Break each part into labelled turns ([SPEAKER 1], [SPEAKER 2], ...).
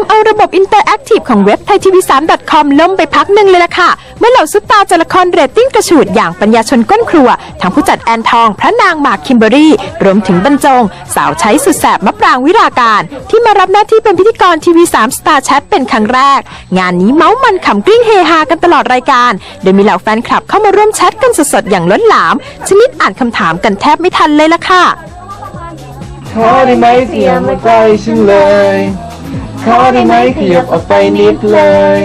[SPEAKER 1] ำเอาระบบอินเตอร์แอคทีฟของเว็บไทยทีวี3 com ล่มไปพักหนึ่งเลยล่ะค่ะ เมื่อเหล่าซุปตาจากละครเรตติ้งกระฉูดอย่างปัญญาชนก้นครัว ทั้งผู้จัดแอนทอง พระนางหมากคิมเบอรี่ รวมถึงบรรจง สาวใช้สุดแสบมะปรางวิราการ ที่มารับหน้าที่เป็นพิธีกรทีวี3 Star Chat เป็นครั้งแรก งานนี้เมาส์มันขำกริ้งเฮฮากันตลอดรายการ โดยมีเหล่าแฟนคลับเข้ามาร่วมแชทกันสดๆอย่างล้นหลาม ชนิดอ่านคำถามกันแทบไม่ทันเลยล่ะค่ะ
[SPEAKER 2] ขอได้ไหมเสียมาใกล้ฉันเลย ขอได้ไหมขยับออกไปนิดเลย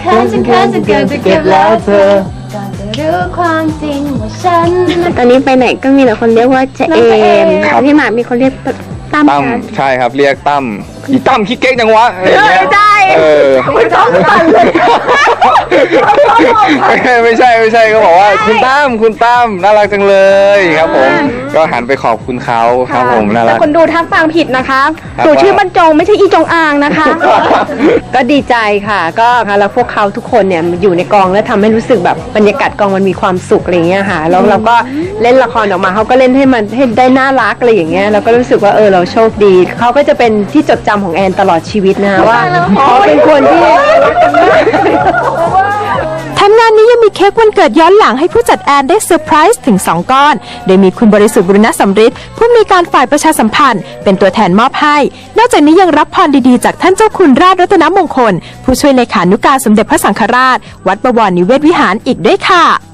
[SPEAKER 2] เขินจนเขินจนเกินจะเก็บแล้วเธอ
[SPEAKER 3] ก่อนจะรู้ความจริงว่าฉัน
[SPEAKER 4] ตอนนี้ไปไหนก็มีแต่คนเรียกว่าเจเอ
[SPEAKER 3] น้องเจเอ
[SPEAKER 4] ม
[SPEAKER 3] ม
[SPEAKER 4] แต่พี่หมากมีคนเรียกตั้ม
[SPEAKER 5] ตั้ม
[SPEAKER 4] นะ
[SPEAKER 5] ใช่ครับเรียกตั้มอีตั้มขี้เก๊กจังวะอะไรอย่างเงี้ย
[SPEAKER 4] ใช่
[SPEAKER 5] เออ ไม่ต้องตั้มเลย ไม่ใช่ไม่ใช่ก็บอกว่าคุณตั้มคุณตั้มน่ารักจังเลยครับผม ก็หันไปขอบคุณเขาครับผมน่า
[SPEAKER 4] แต่
[SPEAKER 5] รัก
[SPEAKER 4] คนดูทักฟังผิดนะคะ
[SPEAKER 5] ครับ
[SPEAKER 4] หนูชื่อบรรจงไม่ใช่อีจงอางนะคะ
[SPEAKER 6] ก็ดีใจค่ะ ก็แล้วพวกเขาทุกคนเนี่ยอยู่ในกองแล้วทำให้รู้สึกแบบบรรยากาศกองมันมีความสุขอะไรเงี้ยค่ะแล้วเราก็เล่นละครออกมาเขาก็เล่นให้มันให้ได้น่ารักอะไรอย่างเงี้ยเราก็รู้สึกว่าเออเราโชคดีเขาก็จะเป็นที่จดจำของแอนตลอดชีวิตนะคะว่าเขาเป็นคนที่
[SPEAKER 1] ค้กวันเกิดย้อนหลังให้ผู้จัดแอนได้เซอร์ไพรส์ถึง 2 ก้อน โดยมีคุณบริสุทธิ์บุรณสัมฤทธิ์ผู้มีการฝ่ายประชาสัมพันธ์ เป็นตัวแทนมอบให้ นอกจากนี้ยังรับพรดีๆ จากท่านเจ้าคุณราชรัตนมงคล ผู้ช่วยเลขานุการสมเด็จพระสังฆราช วัดบวรนิเวศวิหารอีกด้วยค่ะ